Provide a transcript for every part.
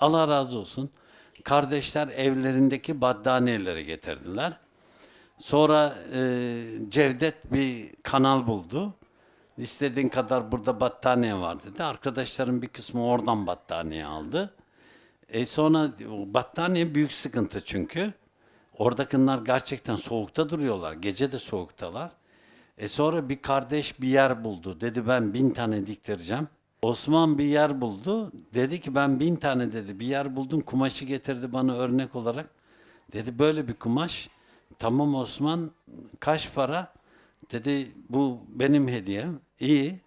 Allah razı olsun. Kardeşler evlerindeki battaniyeleri getirdiler. Sonra e, Cevdet bir kanal buldu. İstediğin kadar burada battaniye var dedi. Arkadaşların bir kısmı oradan battaniye aldı. E sonra battaniye büyük sıkıntı çünkü. Oradakiler gerçekten soğukta duruyorlar. Gece de soğuktalar. E sonra bir kardeş bir yer buldu. Dedi ben bin tane diktireceğim. Osman bir yer buldu. Dedi ki ben bin tane dedi bir yer buldum. Kumaşı getirdi bana örnek olarak. Dedi böyle bir kumaş. Tamam Osman kaç para? Dedi bu benim hediyem. İyi.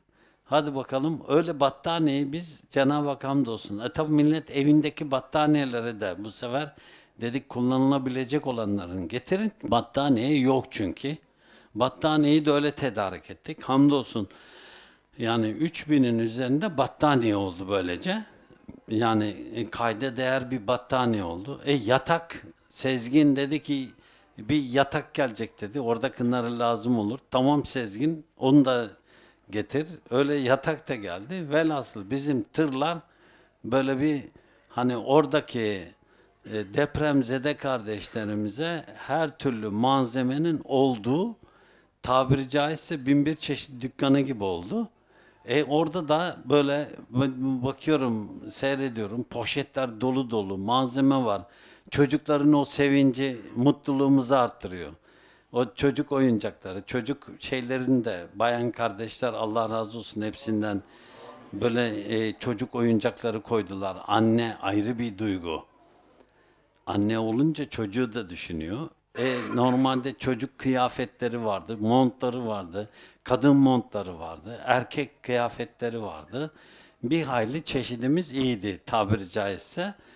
Hadi bakalım öyle battaniyeyi biz Cenab-ı Hak hamdolsun. E tabi millet evindeki battaniyelere de bu sefer dedik kullanılabilecek olanların getirin. Battaniye yok çünkü. Battaniyeyi de öyle tedarik ettik. Hamdolsun. Yani 3000'in üzerinde battaniye oldu böylece. Yani e, kayda değer bir battaniye oldu. E yatak Sezgin dedi ki bir yatak gelecek dedi. Oradakileri lazım olur. Tamam Sezgin onu da getir. Öyle yatak da geldi. Velhasıl bizim tırlar böyle bir hani oradaki e, depremzede kardeşlerimize her türlü malzemenin olduğu tabiri caizse bin bir çeşit dükkanı gibi oldu. E orada da böyle bakıyorum, seyrediyorum. Poşetler dolu dolu, malzeme var. Çocukların o sevinci, mutluluğumuzu arttırıyor. O çocuk oyuncakları, çocuk şeylerini de bayan kardeşler Allah razı olsun hepsinden böyle e, çocuk oyuncakları koydular. Anne ayrı bir duygu. Anne olunca çocuğu da düşünüyor. E, normalde çocuk kıyafetleri vardı, montları vardı, kadın montları vardı, erkek kıyafetleri vardı. Bir hayli çeşidimiz iyiydi tabiri caizse.